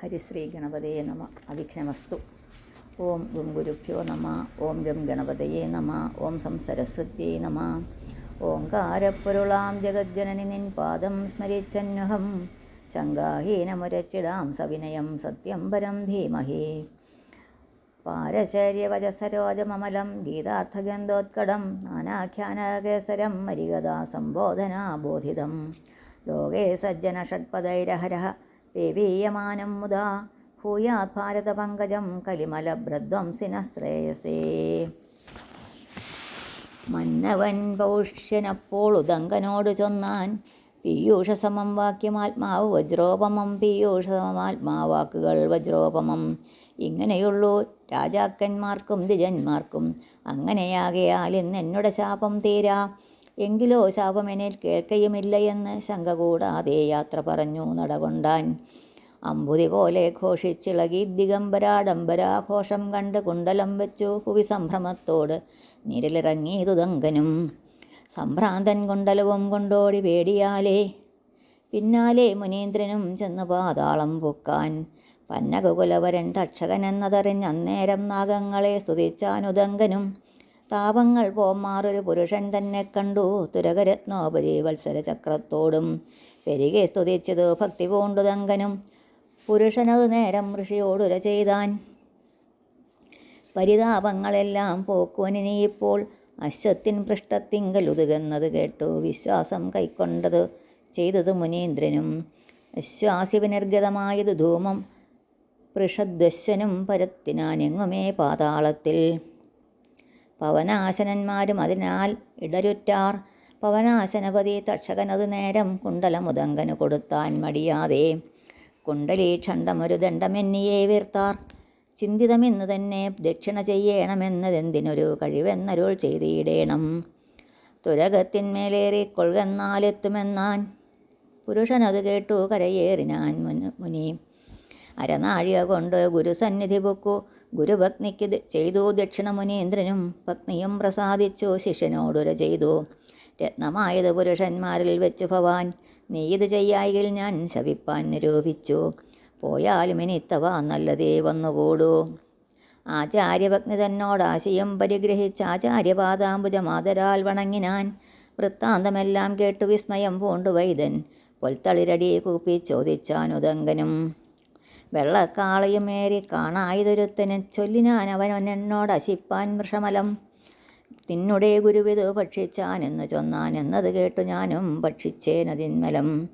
ഹരിശ്രീ ഗണപതയെ നമ അവിഘ്നമസ്തു ഓം ഗും ഗുരുഭ്യോ നമ ഓം ഗം ഗണപതയെ നമ ഓം സം സരസ്വത്യേ നമ ഓങ്കാരപ്പൊരുളാം ജഗജ്ജനനി നിൻ പാദം സ്മരിച്ചന്വഹം ശങ്കാഹീനമുരച്ചിടാം സവിനയം സത്യം പരം ധീമഹേ പാരശര്യവചസരോജമമലം ഗീതാർത്ഥഗന്ധോത്കടം നാനാഖ്യാനകേസരം മരികഥാ സംബോധനാബോധിതം ലോകേ സജ്ജന ഷഡ്പദൈരഹരഃ പേവീയമാനം മുദാ ഭൂയാത് ഭാരതപങ്കജം കലിമലഭ്രധ്വംസിന ശ്രേയസേ മന്നവൻ പൗഷ്യനപ്പോൾ ഉദങ്കനോട് ചൊന്നാൻ പീയൂഷസമം വാക്യമാത്മാവ് വജ്രോപമം പീയൂഷസമമാത്മാവാക്കുകൾ വജ്രോപമം. ഇങ്ങനെയുള്ളൂ രാജാക്കന്മാർക്കും ദ്വിജന്മാർക്കും അങ്ങനെയാകയാൽ ഇന്ന് എന്നോട് ശാപം തീരാ. എങ്കിലോ ശാപം എന്നിൽ കേൾക്കയുമില്ല എന്ന് ശങ്ക കൂടാതെ യാത്ര പറഞ്ഞു നടകൊണ്ടാൻ. അമ്പുതി പോലെ ഘോഷിച്ചിളകി ദിഗംബരാഡംബരാഘോഷം കണ്ട് കുണ്ടലം വെച്ചു കുവി സംഭ്രമത്തോട് നിരലിറങ്ങി തുതങ്കനും. സംഭ്രാന്തൻ കുണ്ടലവും കൊണ്ടോടി പേടിയാലേ. പിന്നാലെ മുനീന്ദ്രനും ചെന്ന് പാതാളം പൊക്കാൻ. പന്നകുകുലവരൻ തക്ഷകനെന്നതറിഞ്ഞ് അന്നേരം നാഗങ്ങളെ സ്തുതിച്ചാനുദങ്കനും. താപങ്ങൾ പോമാറൊരു പുരുഷൻ തന്നെ കണ്ടു. തുരകരത്നോപരി വത്സര ചക്രത്തോടും പെരികെ സ്തുതിച്ചതു ഭക്തി പൂണ്ടുതങ്കനും പുരുഷനതു നേരം ഋഷിയോടുര ചെയ്താൻ. പരിതാപങ്ങളെല്ലാം പോക്കുവന് നീ ഇപ്പോൾ അശ്വത്തിൻ പൃഷ്ഠത്തിങ്കൽ ഉതുകുന്നത് കേട്ടു. വിശ്വാസം കൈക്കൊണ്ടത് ചെയ്തത് മുനീന്ദ്രനും. അശ്വാസിവിനിർഗതമായത് ധൂമം. പൃഷദ്വശ്വനും പരത്തിനാനെങ്ങുമേ പാതാളത്തിൽ. പവനാശനന്മാരും അതിനാൽ ഇടരുറ്റാർ. പവനാശനപതി തക്ഷകനത് നേരം കുണ്ടലമുദങ്കന് കൊടുത്താൻ മടിയാതെ. കുണ്ടലീ ഛണ്ടമൊരു ദണ്ഡമെന്നിയെ വീർത്താർ. ചിന്തിതമെന്ന് തന്നെ ദക്ഷിണ ചെയ്യണമെന്നതെന്തിനൊരു കഴിവെന്നരുൾ ചെയ്തിടേണം. തുരകത്തിന്മേലേറി കൊള്ളുന്നാലെത്തുമെന്നാൻ പുരുഷനത് കേട്ടു കരയേറിനാൻ മുനി. അരനാഴിക കൊണ്ട് ഗുരുസന്നിധി പൊക്കു. ഗുരുഭഗ്നിക്ക് ചെയ്തു ദക്ഷിണ മുനീന്ദ്രനും പത്നിയും പ്രസാദിച്ചു ശിഷ്യനോടുര ചെയ്തു. രത്നമായത് പുരുഷന്മാരിൽ വെച്ചു ഭവാൻ നീ ഇത് ചെയ്യായിൽ ഞാൻ ശവിപ്പാൻ നിരൂപിച്ചു പോയാലും ഇനിത്തവ നല്ലതേ വന്നുകൂടൂ. ആചാര്യഭഗ്നി തന്നോടാശയം പരിഗ്രഹിച്ച് ആചാര്യപാദാംബുജമാതരാൽ വണങ്ങിനാൻ വൃത്താന്തമെല്ലാം കേട്ടു വിസ്മയം പൂണ്ടു വൈദൻ പൊൽത്തളിരടിയെ കൂപ്പി ചോദിച്ചാനുദങ്കനും വെള്ളക്കാളയുമേറി കാണായതൊരുത്തനെ ചൊല്ലിനാൻ അവൻ എന്നോട് അശിപ്പാൻ വൃഷമലം. നിന്നുടെ ഗുരുവിത് ഭക്ഷിച്ചാൻ എന്ന് ചൊന്നാൻ എന്നത് കേട്ടു ഞാനും ഭക്ഷിച്ചേനതിന്മലം.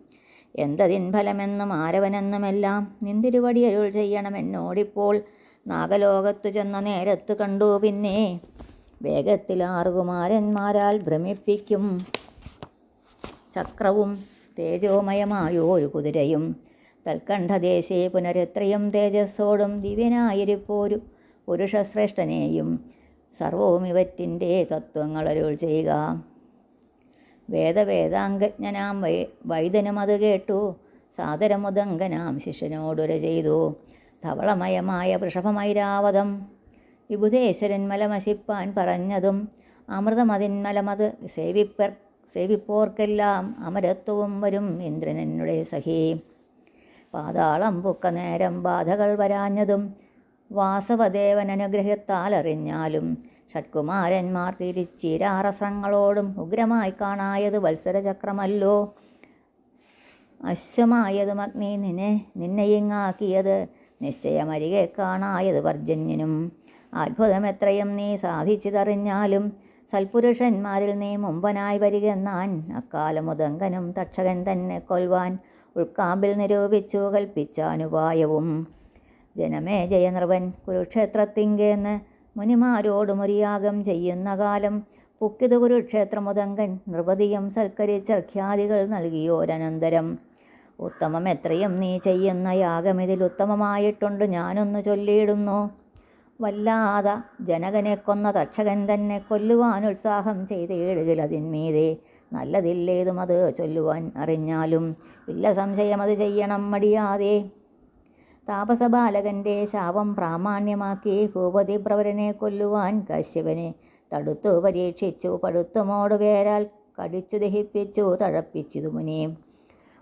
എന്തതിൻ ഫലമെന്നും ആരവനെന്നുമെല്ലാം നിന്തിരുവടി അരുൾ ചെയ്യണമെന്നോടിപ്പോൾ നാഗലോകത്തു ചെന്ന നേരത്ത് കണ്ടു പിന്നെ വേഗത്തിൽ ആറുകുമാരന്മാരാൽ ഭ്രമിപ്പിക്കും. ചക്രവും തേജോമയമായോരു കുതിരയും തൽക്കണ്ഠദേശേ പുനരെത്രയും തേജസ്സോടും ദിവ്യനായിരിപ്പോരു പുരുഷശ്രേഷ്ഠനെയും സർവവും ഇവറ്റിന്റെ തത്വങ്ങളരുൾ ചെയ്യുക. വേദവേദാംഗജ്ഞനാം വൈ വൈദനും അത് കേട്ടു. സാദരമുദംഗനാം ശിഷ്യനോടുര ചെയ്തു. ധവളമയമായ വൃഷഭമൈരാവതം. വിഭുതേശ്വരൻ മലമശിപ്പാൻ പറഞ്ഞതും അമൃതമതിന്മലമത് സേവിപ്പർ സേവിപ്പോർക്കെല്ലാം അമരത്വവും വരും ഇന്ദ്രനെന്നുടെ സഖി. പാതാളം പൊക്ക നേരം ബാധകൾ വരാഞ്ഞതും വാസവദേവൻ അനുഗ്രഹത്താലറിഞ്ഞാലും ഷഡ്കുമാരന്മാർ തിരിച്ചിരാറസങ്ങളോടും ഉഗ്രമായി കാണായത് വത്സരചക്രമല്ലോ. അശ്വമായതും അഗ്നി നിന്നെ നിന്നെയിങ്ങാക്കിയത് നിശ്ചയമരികെ കാണായത് വർജന്യനും. അത്ഭുതമെത്രയും നീ സാധിച്ചിതറിഞ്ഞാലും സൽപുരുഷന്മാരിൽ നീ മുമ്പനായി വരികെന്നാൻ അക്കാലമുതങ്കനും തക്ഷകൻ തന്നെ കൊൽവാൻ ഉൾക്കാമ്പിൽ നിരൂപിച്ചു കൽപ്പിച്ചാനുപായവും ജനമേ ജയനൃവൻ കുരുക്ഷേത്രത്തിങ്കേന്ന് മുനിമാരോട് മുരിയാഗം ചെയ്യുന്ന കാലം പുക്കിത് കുരുക്ഷേത്രമുദങ്കൻ നൃപതിയും സൽക്കരിച്ചർഖ്യാദികൾ നൽകിയോരനന്തരം. ഉത്തമം എത്രയും നീ ചെയ്യുന്ന യാഗം ഇതിൽ ഉത്തമമായിട്ടുണ്ട് ഞാനൊന്നു ചൊല്ലിയിടുന്നു. വല്ലാതെ ജനകനെ കൊന്ന തക്ഷകൻ തന്നെ കൊല്ലുവാൻ ഉത്സാഹം ചെയ്തിടുകിൽ അതിന്മീതെ നല്ലതില്ലേതും അത് ചൊല്ലുവാൻ അറിഞ്ഞാലും ഇല്ല സംശയം അത് ചെയ്യണം മടിയാതെ. താപസബാലകന്റെ ശാപം പ്രാമാണ്യമാക്കി ഭൂപതി പ്രവരനെ കൊല്ലുവാൻ കശ്യപനെ തടുത്തു പരീക്ഷിച്ചു പടുത്തുമോട് പേരാൽ കടിച്ചു ദഹിപ്പിച്ചു തഴപ്പിച്ചിതു മുനി.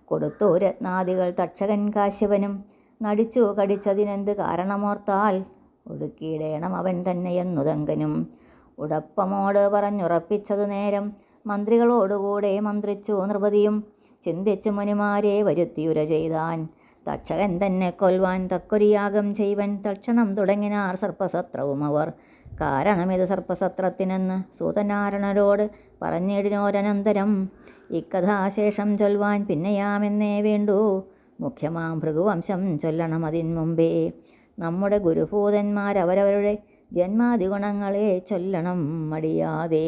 കൊടുത്തു രത്നാദികൾ തക്ഷകൻ കാശ്യപനും നടിച്ചു കടിച്ചതിനെന്ത് കാരണമോർത്താൽ ഒടുക്കിയിടേണം അവൻ തന്നെയെന്നുതങ്കനും ഉടപ്പമോട് പറഞ്ഞുറപ്പിച്ചത് നേരം മന്ത്രികളോടുകൂടെ മന്ത്രിച്ചു നൃപതിയും ചിന്തിച്ചു മുനിമാരെ വരുത്തിയുര ചെയ്താൻ. തക്ഷകൻ തന്നെ കൊൽവാൻ തക്കൊരു യാഗം ചെയ്വൻ. തക്ഷണം തുടങ്ങിനാർ സർപ്പസത്രവും അവർ. കാരണമിത് സർപ്പസത്രത്തിനെന്ന് സൂതനാരണരോട് പറഞ്ഞിടിനോരനന്തരം. ഇക്കഥാശേഷം ചൊൽവാൻ പിന്നെയാമെന്നേ വേണ്ടു. മുഖ്യമാം ഭൃഗുവംശം ചൊല്ലണം അതിൻ മുമ്പേ. നമ്മുടെ ഗുരുഭൂതന്മാരവരവരുടെ ജന്മാതിഗുണങ്ങളെ ചൊല്ലണം മടിയാതെ.